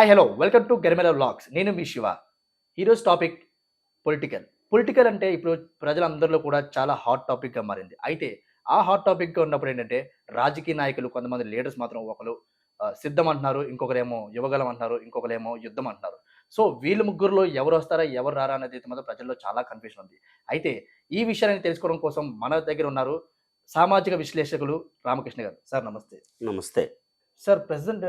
Hi hello welcome to Garimela vlogs నేను మీ శివ. ఈరోజు టాపిక్ పొలిటికల్ పొలిటికల్ అంటే ఇప్పుడు ప్రజలందరిలో కూడా చాలా హాట్ టాపిక్గా మారింది. అయితే ఆ హాట్ టాపిక్గా ఉన్నప్పుడు ఏంటంటే రాజకీయ నాయకులు కొంతమంది లీడర్స్ మాత్రం ఒకరు సిద్ధం అంటున్నారు ఇంకొకరేమో యువగలం అంటున్నారు ఇంకొకరేమో యుద్ధం అంటున్నారు. సో వీళ్ళ ముగ్గురులో ఎవరు వస్తారా ఎవరు రారా అనేది మాత్రం ప్రజల్లో చాలా కన్ఫ్యూజన్ ఉంది. అయితే ఈ విషయాన్ని తెలుసుకోవడం కోసం మన దగ్గర ఉన్నారు సామాజిక విశ్లేషకులు రామకృష్ణ గారు. సార్ నమస్తే. నమస్తే. సార్ ప్రజెంట్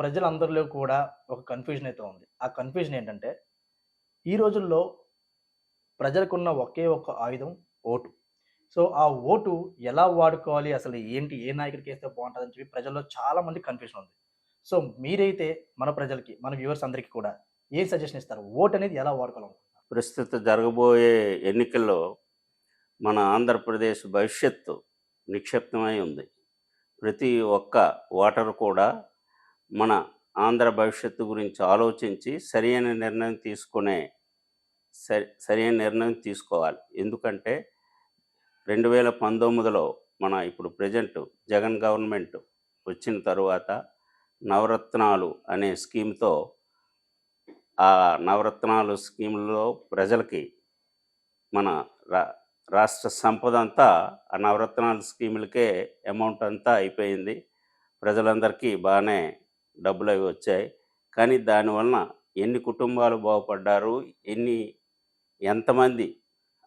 ప్రజలందరిలో కూడా ఒక కన్ఫ్యూజన్ అయితే ఉంది. ఆ కన్ఫ్యూజన్ ఏంటంటే ఈ రోజుల్లో ప్రజలకున్న ఒకే ఒక ఆయుధం ఓటు. సో ఆ ఓటు ఎలా వాడుకోవాలి? అసలు ఏంటి? ఏ నాయకుడికి వేస్తే బాగుంటుందని చెప్పి ప్రజల్లో చాలా మంది కన్ఫ్యూజన్ ఉంది. సో మీరైతే మన ప్రజలకి మన వ్యూవర్స్ అందరికీ కూడా ఏం సజెషన్ ఇస్తారు? ఓటు అనేది ఎలా వాడుకోవాలి ప్రస్తుత జరగబోయే ఎన్నికల్లో మన ఆంధ్రప్రదేశ్ భవిష్యత్తు నిక్షిప్తమై ఉంది. ప్రతి ఒక్క ఓటరు కూడా మన ఆంధ్ర భవిష్యత్తు గురించి ఆలోచించి సరైన నిర్ణయం తీసుకునే సరి సరైన నిర్ణయం తీసుకోవాలి. ఎందుకంటే రెండు వేల పంతొమ్మిదిలో మన ఇప్పుడు ప్రజెంట్ జగన్ గవర్నమెంట్ వచ్చిన తరువాత నవరత్నాలు అనే స్కీమ్తో ఆ నవరత్నాలు స్కీమ్లో ప్రజలకి మన రా రాష్ట్ర సంపద అంతా ఆ నవరత్నాల స్కీములకే అమౌంట్ అంతా అయిపోయింది. ప్రజలందరికీ బాగానే డబ్బులు అవి వచ్చాయి. కానీ దానివలన ఎన్ని కుటుంబాలు బాగుపడ్డారు ఎన్ని ఎంతమంది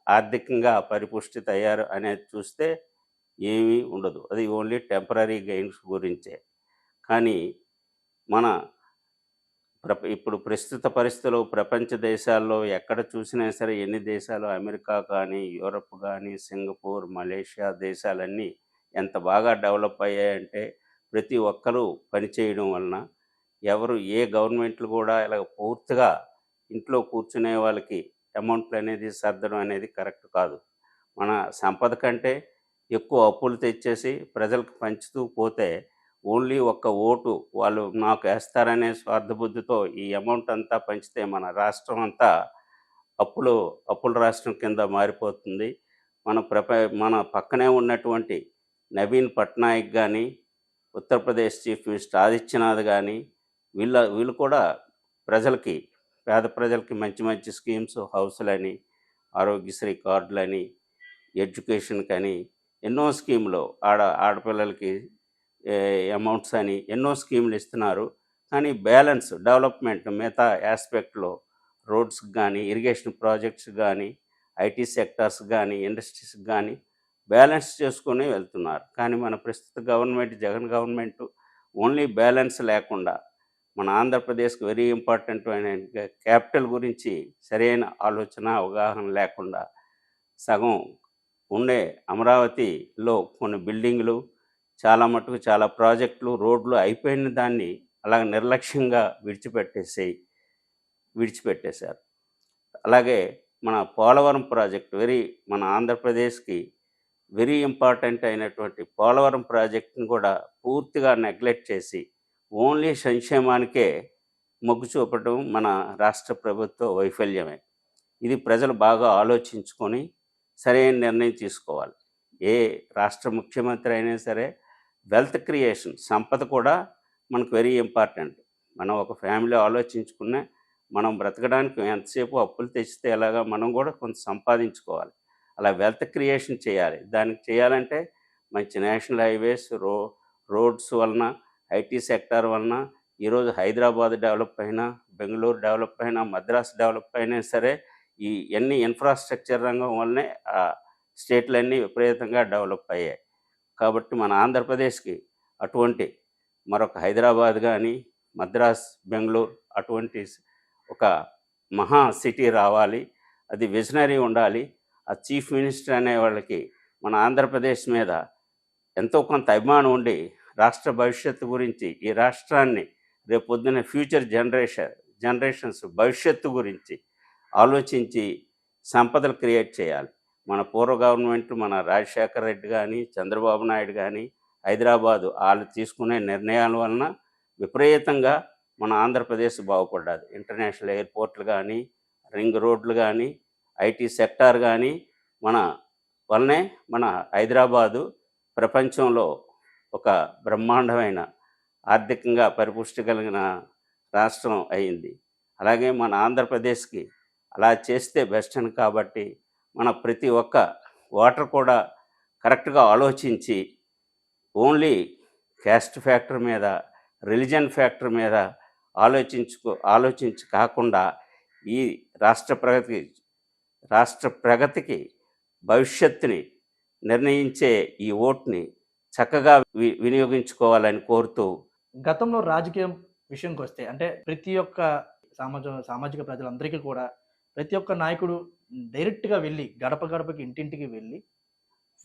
ఆర్థికంగా పరిపుష్టిత అయ్యారు అనేది చూస్తే ఏమీ ఉండదు. అది ఓన్లీ టెంపరీ గెయిన్స్ గురించే. కానీ మన ప్ర ఇప్పుడు ప్రస్తుత పరిస్థితుల్లో ప్రపంచ దేశాల్లో ఎక్కడ చూసినా సరే ఎన్ని దేశాలు అమెరికా కానీ యూరప్ కానీ సింగపూర్ మలేషియా దేశాలన్నీ ఎంత బాగా డెవలప్ అయ్యాయంటే ప్రతి ఒక్కరూ పనిచేయడం వలన ఎవరు ఏ గవర్నమెంట్లు కూడా ఇలా పూర్తిగా ఇంట్లో కూర్చునే వాళ్ళకి అమౌంట్లు అనేది సర్దడం అనేది కరెక్ట్ కాదు. మన సంపద కంటే ఎక్కువ అప్పులు తెచ్చేసి ప్రజలకు పంచుతూ పోతే ఓన్లీ ఒక్క ఓటు వాళ్ళు నాకు వేస్తారనే స్వార్థబుద్ధితో ఈ అమౌంట్ అంతా పంచితే మన రాష్ట్రం అంతా అప్పులు అప్పుల రాష్ట్రం కింద మారిపోతుంది. మన ప్రప మన పక్కనే ఉన్నటువంటి నవీన్ పట్నాయక్ కానీ ఉత్తరప్రదేశ్ చీఫ్ మినిస్టర్ ఆదిత్యనాథ్ కానీ వీళ్ళ వీళ్ళు కూడా ప్రజలకి పేద ప్రజలకి మంచి మంచి స్కీమ్స్ హౌస్లని ఆరోగ్యశ్రీ కార్డులని ఎడ్యుకేషన్ కానీ ఎన్నో స్కీములు ఆడ ఆడపిల్లలకి అమౌంట్స్ అని ఎన్నో స్కీములు ఇస్తున్నారు. కానీ బ్యాలెన్స్ డెవలప్మెంట్ మిగతా ఆస్పెక్ట్లో రోడ్స్ కానీ ఇరిగేషన్ ప్రాజెక్ట్స్ కానీ ఐటీ సెక్టార్స్ కానీ ఇండస్ట్రీస్ కానీ బ్యాలెన్స్ చేసుకొని వెళ్తున్నారు. కానీ మన ప్రస్తుత government Jagan government only balance లేకుండా మన ఆంధ్రప్రదేశ్కి వెరీ ఇంపార్టెంట్ అయిన క్యాపిటల్ గురించి సరైన ఆలోచన అవగాహన లేకుండా సగం ఉండే అమరావతిలో కొన్ని బిల్డింగ్లు చాలా మటుకు చాలా ప్రాజెక్టులు రోడ్లు అయిపోయిన దాన్ని అలా నిర్లక్ష్యంగా విడిచిపెట్టేసి విడిచిపెట్టేశారు. అలాగే మన పోలవరం ప్రాజెక్ట్ వెరీ మన ఆంధ్రప్రదేశ్కి వెరీ ఇంపార్టెంట్ అయినటువంటి పోలవరం ప్రాజెక్టును కూడా పూర్తిగా నెగ్లెక్ట్ చేసి ఓన్లీ సంక్షేమానికే మొగ్గు చూపడం మన రాష్ట్ర ప్రభుత్వ వైఫల్యమే. ఇది ప్రజలు బాగా ఆలోచించుకొని సరైన నిర్ణయం తీసుకోవాలి. ఏ రాష్ట్ర ముఖ్యమంత్రి అయినా సరే వెల్త్ క్రియేషన్ సంపద కూడా మనకు వెరీ ఇంపార్టెంట్. మనం ఒక ఫ్యామిలీ ఆలోచించుకునే మనం బ్రతకడానికి ఎంతసేపు అప్పులు తెచ్చితే ఎలాగా మనం కూడా కొంత సంపాదించుకోవాలి. అలా వెల్త్ క్రియేషన్ చేయాలి. దానికి చేయాలంటే మంచి నేషనల్ హైవేస్ రో రోడ్స్ వలన ఐటీ సెక్టార్ వలన ఈరోజు హైదరాబాద్ డెవలప్ అయినా బెంగళూరు డెవలప్ అయినా మద్రాస్ డెవలప్ అయినా సరే ఈ అన్ని ఇన్ఫ్రాస్ట్రక్చర్ రంగం వల్లనే ఆ స్టేట్లన్నీ విపరీతంగా డెవలప్ అయ్యాయి. కాబట్టి మన ఆంధ్రప్రదేశ్కి అటువంటి మరొక హైదరాబాద్ కానీ మద్రాస్ బెంగళూరు అటువంటి ఒక మహా సిటీ రావాలి. అది విజనరీ ఉండాలి. ఆ చీఫ్ మినిస్టర్ అనే వాళ్ళకి మన ఆంధ్రప్రదేశ్ మీద ఎంతో కొంత అభిమానం ఉండి రాష్ట్ర భవిష్యత్తు గురించి ఈ రాష్ట్రాన్ని రేపొద్దున ఫ్యూచర్ జనరేషన్ జనరేషన్స్ భవిష్యత్తు గురించి ఆలోచించి సంపదలు క్రియేట్ చేయాలి. మన పూర్వ గవర్నమెంట్ మన రాజశేఖర రెడ్డి కానీ చంద్రబాబు నాయుడు కానీ హైదరాబాదు వాళ్ళు తీసుకునే నిర్ణయాల వలన విపరీతంగా మన ఆంధ్రప్రదేశ్ బాగుపడ్డది ఇంటర్నేషనల్ ఎయిర్పోర్ట్లు కానీ రింగ్ రోడ్లు కానీ ఐటీ సెక్టార్ కానీ మన వల్లనే మన హైదరాబాదు ప్రపంచంలో ఒక బ్రహ్మాండమైన ఆర్థికంగా పరిపుష్టి కలిగిన రాష్ట్రం అయింది. అలాగే మన ఆంధ్రప్రదేశ్కి అలా చేస్తే బెస్ట్ అని కాబట్టి మన ప్రతి ఒక్క ఓటర్ కూడా కరెక్ట్గా ఆలోచించి ఓన్లీ క్యాస్ట్ ఫ్యాక్టర్ మీద రిలీజన్ ఫ్యాక్టర్ మీద ఆలోచించుకో ఆలోచించి కాకుండా ఈ రాష్ట్ర ప్రగతికి రాష్ట్ర ప్రగతికి భవిష్యత్తుని నిర్ణయించే ఈ ఓట్ని చక్కగా వి వినియోగించుకోవాలని కోరుతూ గతంలో రాజకీయం విషయంకి వస్తే అంటే ప్రతి ఒక్క సామాజ సామాజిక ప్రజలందరికీ కూడా ప్రతి ఒక్క నాయకుడు డైరెక్ట్గా వెళ్ళి గడప గడపకి ఇంటింటికి వెళ్ళి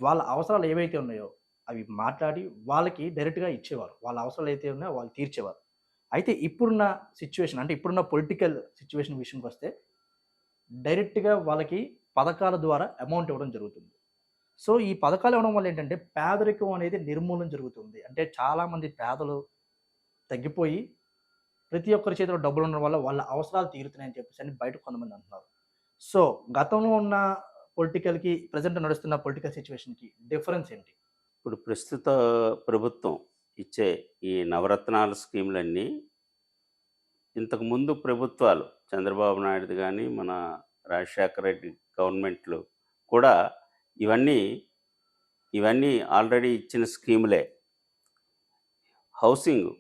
వాళ్ళ అవసరాలు ఏవైతే ఉన్నాయో అవి మాట్లాడి వాళ్ళకి డైరెక్ట్గా ఇచ్చేవారు. వాళ్ళ అవసరాలు అయితే ఉన్నాయో వాళ్ళు తీర్చేవారు. అయితే ఇప్పుడున్న సిచ్యువేషన్ అంటే ఇప్పుడున్న పొలిటికల్ సిచ్యువేషన్ విషయంకి వస్తే డైరెక్ట్గా వాళ్ళకి పథకాల ద్వారా అమౌంట్ ఇవ్వడం జరుగుతుంది. సో ఈ పథకాలు ఇవ్వడం వల్ల ఏంటంటే పేదరికం అనేది నిర్మూలన జరుగుతుంది. అంటే చాలామంది పేదలు తగ్గిపోయి ప్రతి ఒక్కరి చేతిలో డబ్బులు ఉండడం వల్ల వాళ్ళ అవసరాలు తీరుతున్నాయని చెప్పేసి అని బయట కొంతమంది అంటున్నారు. సో గతంలో ఉన్న పొలిటికల్కి ప్రజెంట్ నడుస్తున్న పొలిటికల్ సిచ్యువేషన్కి డిఫరెన్స్ ఏంటి? ఇప్పుడు ప్రస్తుత ప్రభుత్వం ఇచ్చే ఈ నవరత్నాల స్కీములన్నీ ఇంతకుముందు ప్రభుత్వాలు చంద్రబాబు నాయుడు కానీ మన రాజశేఖర రెడ్డి గవర్నమెంట్లు కూడా ఇవన్నీ ఇవన్నీ ఆల్రెడీ ఇచ్చిన స్కీములే. హౌసింగ్.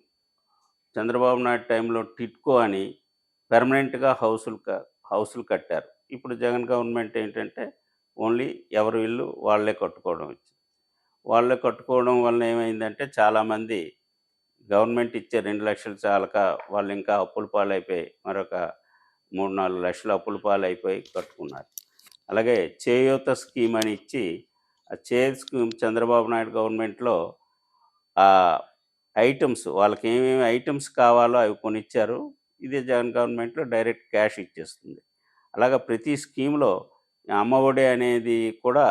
చంద్రబాబు నాయుడు టైంలో టిట్కో అని పెర్మనెంట్గా హౌసులు హౌసులు కట్టారు. ఇప్పుడు జగన్ గవర్నమెంట్ ఏంటంటే ఓన్లీ ఎవరు ఇల్లు వాళ్ళే కట్టుకోవడం వచ్చింది వాళ్ళే కట్టుకోవడం వల్ల ఏమైందంటే చాలామంది గవర్నమెంట్ ఇచ్చే రెండు లక్షలు చాలక వాళ్ళు ఇంకా అప్పుల పాలైపోయి మరొక మూడు నాలుగు లక్షలు అప్పుల పాలు అయిపోయి కట్టుకున్నారు. అలాగే చేయూత స్కీమ్ అని ఇచ్చి ఆ చే స్కీమ్ చంద్రబాబు నాయుడు గవర్నమెంట్లో ఆ ఐటమ్స్ వాళ్ళకి ఏమేమి ఐటమ్స్ కావాలో అవి కొనిచ్చారు. ఇదే జగన్ గవర్నమెంట్లో డైరెక్ట్ క్యాష్ ఇచ్చేస్తుంది. అలాగే ప్రతి స్కీమ్లో అమ్మఒడి అనేది కూడా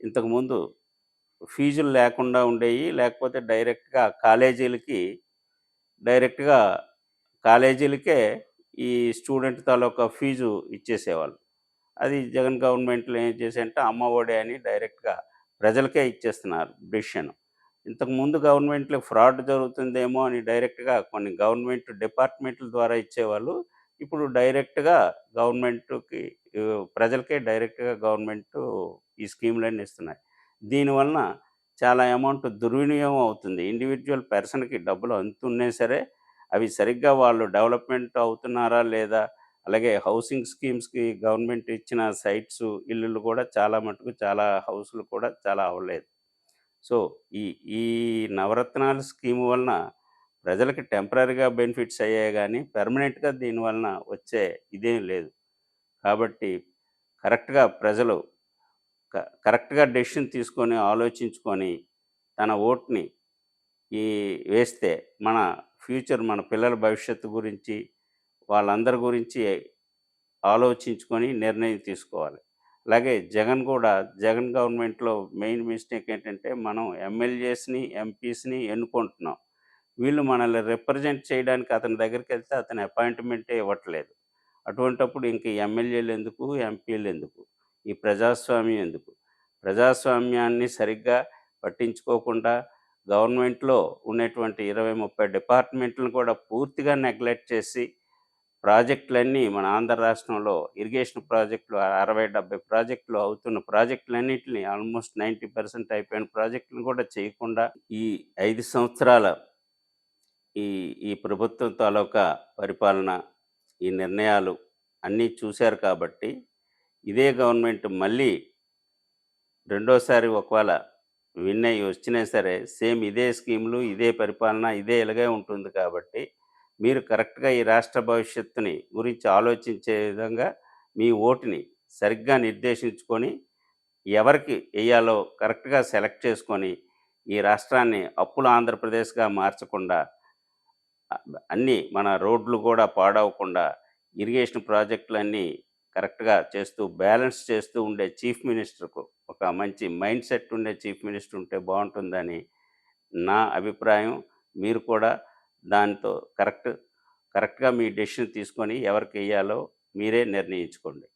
ఇంతకుముందు ఫీజులు లేకుండా ఉండేవి లేకపోతే డైరెక్ట్గా కాలేజీలకి డైరెక్ట్గా కాలేజీలకే ఈ స్టూడెంట్ తాలూకా ఫీజు ఇచ్చేసేవాళ్ళు. అది జగన్ గవర్నమెంట్లో ఏం చేశారంటే అమ్మ ఒడి అని డైరెక్ట్గా ప్రజలకే ఇచ్చేస్తున్నారు డిసిషన్. ఇంతకుముందు గవర్నమెంట్లో ఫ్రాడ్ జరుగుతుందేమో అని డైరెక్ట్గా కొన్ని గవర్నమెంట్ డిపార్ట్మెంట్ల ద్వారా ఇచ్చేవాళ్ళు ఇప్పుడు డైరెక్ట్గా గవర్నమెంట్కి ప్రజలకే డైరెక్ట్గా గవర్నమెంట్ ఈ స్కీమ్లన్నీ ఇస్తున్నాయి. దీనివలన చాలా అమౌంట్ దుర్వినియోగం అవుతుంది. ఇండివిజువల్ పర్సన్కి డబ్బులు అందుతున్నా సరే అవి సరిగ్గా వాళ్ళు డెవలప్మెంట్ అవుతున్నారా లేదా? అలాగే హౌసింగ్ స్కీమ్స్కి గవర్నమెంట్ ఇచ్చిన సైట్స్ ఇల్లులు కూడా చాలా మటుకు చాలా హౌస్లు కూడా చాలా అవ్వలేదు. సో ఈ ఈ నవరత్నాల స్కీమ్ వలన ప్రజలకి టెంపరీగా బెనిఫిట్స్ అయ్యాయి కానీ పెర్మనెంట్గా దీనివలన వచ్చే ఇదేం లేదు. కాబట్టి కరెక్ట్గా ప్రజలు క- కరెక్ట్గా డెసిషన్ తీసుకొని ఆలోచించుకొని తన ఓట్ని ఈ వేస్తే మన ఫ్యూచర్ మన పిల్లల భవిష్యత్తు గురించి వాళ్ళందరి గురించి ఆలోచించుకొని నిర్ణయం తీసుకోవాలి. అలాగే జగన్ కూడా జగన్ గవర్నమెంట్లో మెయిన్ మిస్టేక్ ఏంటంటే మనం ఎమ్మెల్యేస్ని ఎంపీస్ని ఎన్నుకుంటున్నాం. వీళ్ళు మనల్ని రిప్రజెంట్ చేయడానికి అతని దగ్గరికి వెళ్తే అతని అపాయింట్మెంటే ఇవ్వట్లేదు. అటువంటప్పుడు ఇంక ఎమ్మెల్యేలు ఎందుకు ఎంపీలు ఎందుకు? ఈ ప్రజాస్వామ్యం ఎందుకు? ప్రజాస్వామ్యాన్ని సరిగ్గా పట్టించుకోకుండా గవర్నమెంట్లో ఉన్నటువంటి ఇరవై ముప్పై డిపార్ట్మెంట్లను కూడా పూర్తిగా నెగ్లెక్ట్ చేసి ప్రాజెక్టులన్నీ మన ఆంధ్ర రాష్ట్రంలో ఇరిగేషన్ ప్రాజెక్టులు అరవై డెబ్బై ప్రాజెక్టులు అవుతున్న ప్రాజెక్టులన్నింటిని ఆల్మోస్ట్ నైంటీ పర్సెంట్ అయిపోయిన ప్రాజెక్టులను కూడా చేయకుండా ఈ ఐదు సంవత్సరాల ఈ ఈ ప్రభుత్వం తాలూకా పరిపాలన ఈ నిర్ణయాలు అన్నీ చూశారు కాబట్టి ఇదే గవర్నమెంట్ మళ్ళీ రెండోసారి ఒకవేళ విన్ అయ్యి వచ్చినా సరే సేమ్ ఇదే స్కీములు ఇదే పరిపాలన ఇదే ఇలాగే ఉంటుంది కాబట్టి మీరు కరెక్ట్గా ఈ రాష్ట్ర భవిష్యత్తుని గురించి ఆలోచించే విధంగా మీ ఓటుని సరిగ్గా నిర్దేశించుకొని ఎవరికి వేయాలో కరెక్ట్గా సెలెక్ట్ చేసుకొని ఈ రాష్ట్రాన్ని అప్పుల ఆంధ్రప్రదేశ్గా మార్చకుండా అన్నీ మన రోడ్లు కూడా పాడవకుండా ఇరిగేషన్ ప్రాజెక్టులన్నీ కరెక్ట్గా చేస్తూ బ్యాలెన్స్ చేస్తూ ఉండే చీఫ్ మినిస్టర్కు ఒక మంచి మైండ్ సెట్ ఉండే చీఫ్ మినిస్టర్ ఉంటే బాగుంటుందని నా అభిప్రాయం. మీరు కూడా దాంతో కరెక్ట్ కరెక్ట్గా మీ డెసిషన్ తీసుకొని ఎవరికి వేయాలో మీరే నిర్ణయించుకోండి.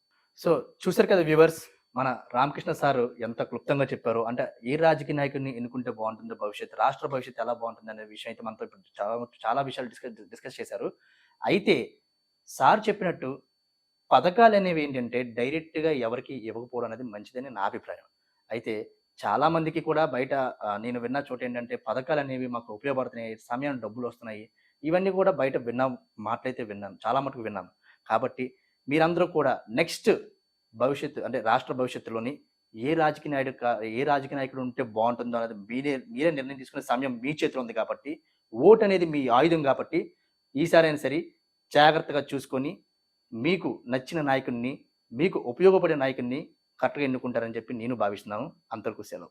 సో చూసారు కదా వ్యూవర్స్ మన రామకృష్ణ సారు ఎంత క్లుప్తంగా చెప్పారు. అంటే ఏ రాజకీయ నాయకుడిని ఎన్నుకుంటే బాగుంటుందో భవిష్యత్తు రాష్ట్ర భవిష్యత్తు ఎలా బాగుంటుంది అనే విషయం అయితే మనతో ఇప్పుడు చాలా చాలా విషయాలు డిస్కస్ డిస్కస్ చేశారు. అయితే సార్ చెప్పినట్టు పథకాలు అనేవి ఏంటంటే డైరెక్ట్గా ఎవరికి ఇవ్వకపోవడం అనేది మంచిదని నా అభిప్రాయం. అయితే చాలామందికి కూడా బయట నేను విన్న చోట ఏంటంటే పథకాలు అనేవి మాకు ఉపయోగపడుతున్నాయి సమయం డబ్బులు వస్తున్నాయి ఇవన్నీ కూడా బయట విన్నాం మాటలైతే విన్నాం చాలా మటుకు విన్నాం. కాబట్టి మీరందరూ కూడా నెక్స్ట్ భవిష్యత్తు అంటే రాష్ట్ర భవిష్యత్తులోని ఏ రాజకీయ నాయుడు ఏ రాజకీయ నాయకుడు ఉంటే బాగుంటుందో అనేది మీరే మీరే నిర్ణయం తీసుకునే సమయం మీ చేతిలో ఉంది కాబట్టి ఓటు అనేది మీ ఆయుధం కాబట్టి ఈసారైనా సరే జాగ్రత్తగా చూసుకొని మీకు నచ్చిన నాయకుడిని మీకు ఉపయోగపడే నాయకుడిని కరెక్ట్గా ఎన్నుకుంటారని చెప్పి నేను భావిస్తున్నాను. అంతకు సెలవు.